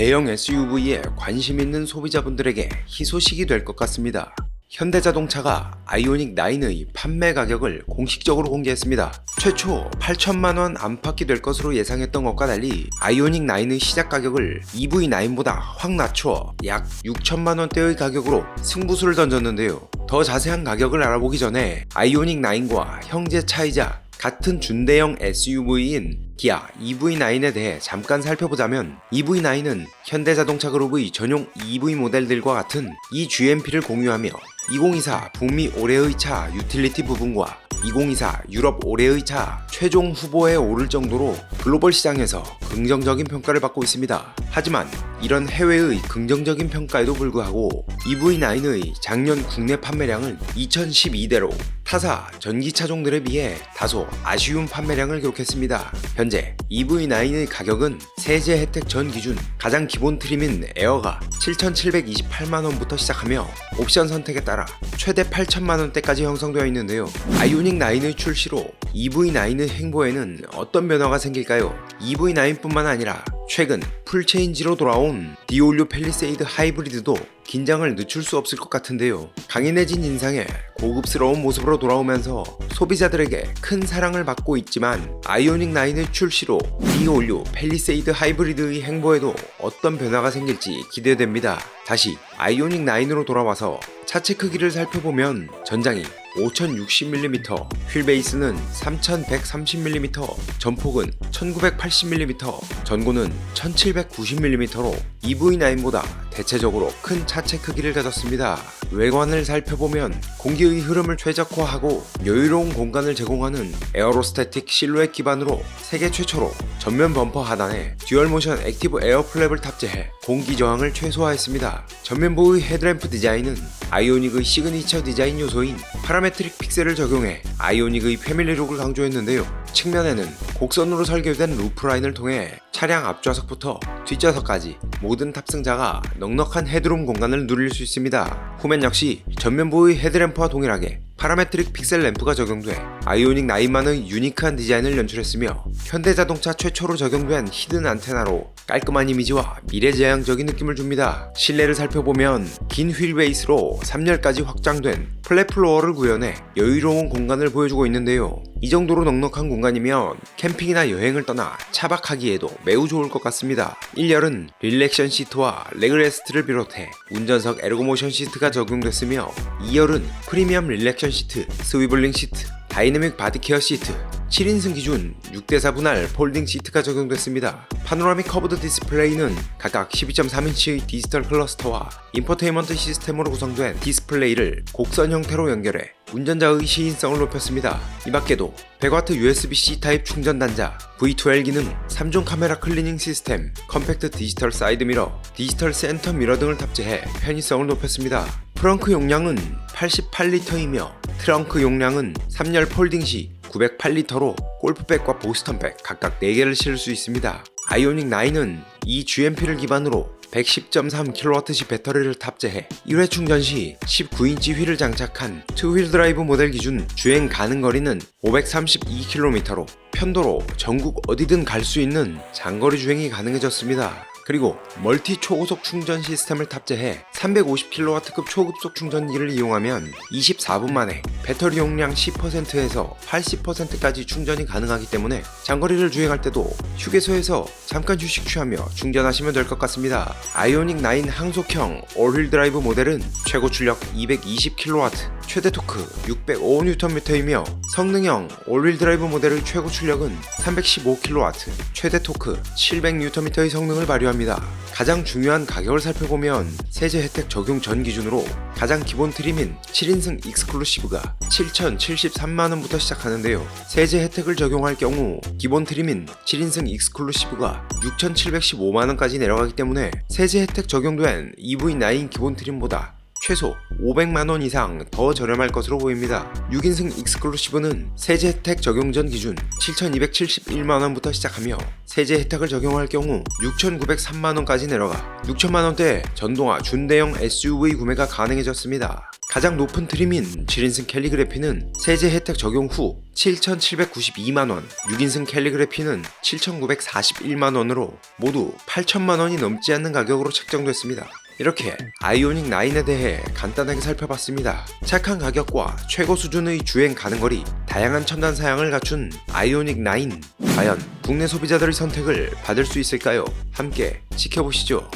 대형 SUV에 관심 있는 소비자분들에게 희소식이 될 것 같습니다. 현대자동차가 아이오닉 9의 판매 가격을 공식적으로 공개했습니다. 최초 8천만 원 안팎이 될 것으로 예상했던 것과 달리 아이오닉 9의 시작 가격을 EV9보다 확 낮춰 약 6천만 원대의 가격으로 승부수를 던졌는데요. 더 자세한 가격을 알아보기 전에 아이오닉 9과 형제 차이자 같은 준대형 SUV인 기아 EV9에 대해 잠깐 살펴보자면 EV9은 현대자동차 그룹의 전용 EV 모델들과 같은 이 GMP를 공유하며 2024 북미 올해의 차 유틸리티 부분과 2024 유럽 올해의 차 최종 후보에 오를 정도로 글로벌 시장에서 긍정적인 평가를 받고 있습니다. 하지만 이런 해외의 긍정적인 평가에도 불구하고 EV9의 작년 국내 판매량은 2012대로 타사 전기 차종들에 비해 다소 아쉬운 판매량을 기록했습니다. 현재 EV9의 가격은 세제 혜택 전 기준 가장 기본 트림인 에어가 7,728만원부터 시작하며 옵션 선택에 따라 최대 8천만원대까지 형성되어 있는데요. 아이오닉 9의 출시로 EV9의 행보에는 어떤 변화가 생길까요? EV9뿐만 아니라 최근 풀체인지로 돌아온 디올류 펠리세이드 하이브리드도 긴장을 늦출 수 없을 것 같은데요. 강인해진 인상에 고급스러운 모습으로 돌아오면서 소비자들에게 큰 사랑을 받고 있지만 아이오닉 9의 출시로 디올류 펠리세이드 하이브리드의 행보에도 어떤 변화가 생길지 기대됩니다. 다시 아이오닉 9으로 돌아와서 차체 크기를 살펴보면 전장이 5060mm, 휠 베이스는 3130mm, 전폭은 1980mm, 전고는 1790mm로 EV9보다 대체적으로 큰 차체 크기를 가졌습니다. 외관을 살펴보면 공기의 흐름을 최적화하고 여유로운 공간을 제공하는 에어로스태틱 실루엣 기반으로 세계 최초로 전면 범퍼 하단에 듀얼 모션 액티브 에어 플랩을 탑재해 공기 저항을 최소화했습니다. 전면부의 헤드램프 디자인은 아이오닉의 시그니처 디자인 요소인 파라메트릭 픽셀을 적용해 아이오닉의 패밀리룩을 강조했는데요. 측면에는 곡선으로 설계된 루프라인을 통해 차량 앞좌석부터 뒷좌석까지 모든 탑승자가 넉넉한 헤드룸 공간을 누릴 수 있습니다. 후면 역시 전면부의 헤드램프와 동일하게 파라메트릭 픽셀 램프가 적용돼 아이오닉 9만의 유니크한 디자인을 연출했으며 현대자동차 최초로 적용된 히든 안테나로 깔끔한 이미지와 미래지향적인 느낌을 줍니다. 실내를 살펴보면 긴 휠베이스로 3열까지 확장된 플랫플로어를 구현해 여유로운 공간을 보여주고 있는데요. 이 정도로 넉넉한 공간이면 캠핑이나 여행을 떠나 차박하기에도 매우 좋을 것 같습니다. 1열은 릴렉션 시트와 레그레스트를 비롯해 운전석 에르고모션 시트가 적용됐으며 2열은 프리미엄 릴렉션 시트, 스위블링 시트, 다이내믹 바디케어 시트, 7인승 기준 6대4 분할 폴딩 시트가 적용됐습니다. 파노라믹 커브드 디스플레이는 각각 12.3인치의 디지털 클러스터와 인포테인먼트 시스템으로 구성된 디스플레이를 곡선 형태로 연결해 운전자의 시인성을 높였습니다. 이 밖에도 100W USB-C 타입 충전 단자, V2L 기능, 3종 카메라 클리닝 시스템, 컴팩트 디지털 사이드 미러, 디지털 센터 미러 등을 탑재해 편의성을 높였습니다. 프렁크 용량은 88리터이며 트렁크 용량은 3열 폴딩 시 908리터로 골프백과 보스턴백 각각 4개를 실을 수 있습니다. 아이오닉 9은 이 GMP를 기반으로 110.3kWh 배터리를 탑재해 1회 충전 시 19인치 휠을 장착한 투휠 드라이브 모델 기준 주행 가능 거리는 532km로 편도로 전국 어디든 갈 수 있는 장거리 주행이 가능해졌습니다. 그리고 멀티 초고속 충전 시스템을 탑재해 350kW급 초급속 충전기를 이용하면 24분 만에 배터리 용량 10%에서 80%까지 충전이 가능하기 때문에 장거리를 주행할 때도 휴게소에서 잠깐 휴식 취하며 충전하시면 될 것 같습니다. 아이오닉 9 항속형 올휠 드라이브 모델은 최고 출력 220kW, 최대 토크 605Nm이며 성능형 올휠 드라이브 모델의 최고 출력은 315kW, 최대 토크 700Nm의 성능을 발휘합니다. 가장 중요한 가격을 살펴보면 세제 혜택 적용 전 기준으로 가장 기본 트림인 7인승 익스클루시브가 7,073만원부터 시작하는데요. 세제 혜택을 적용할 경우 기본 트림인 7인승 익스클루시브가 6,715만원까지 내려가기 때문에 세제 혜택 적용된 EV9 기본 트림보다 최소 500만원 이상 더 저렴할 것으로 보입니다. 6인승 익스클루시브는 세제 혜택 적용 전 기준 7,271만원부터 시작하며 세제 혜택을 적용할 경우 6,903만원까지 내려가 6천만원대 전동화 준대형 SUV 구매가 가능해졌습니다. 가장 높은 트림인 7인승 캘리그래피는 세제 혜택 적용 후 7,792만원, 6인승 캘리그래피는 7,941만원으로 모두 8천만원이 넘지 않는 가격으로 책정됐습니다. 이렇게 아이오닉 9에 대해 간단하게 살펴봤습니다. 착한 가격과 최고 수준의 주행 가능거리, 다양한 첨단 사양을 갖춘 아이오닉 9. 과연 국내 소비자들의 선택을 받을 수 있을까요? 함께 지켜보시죠.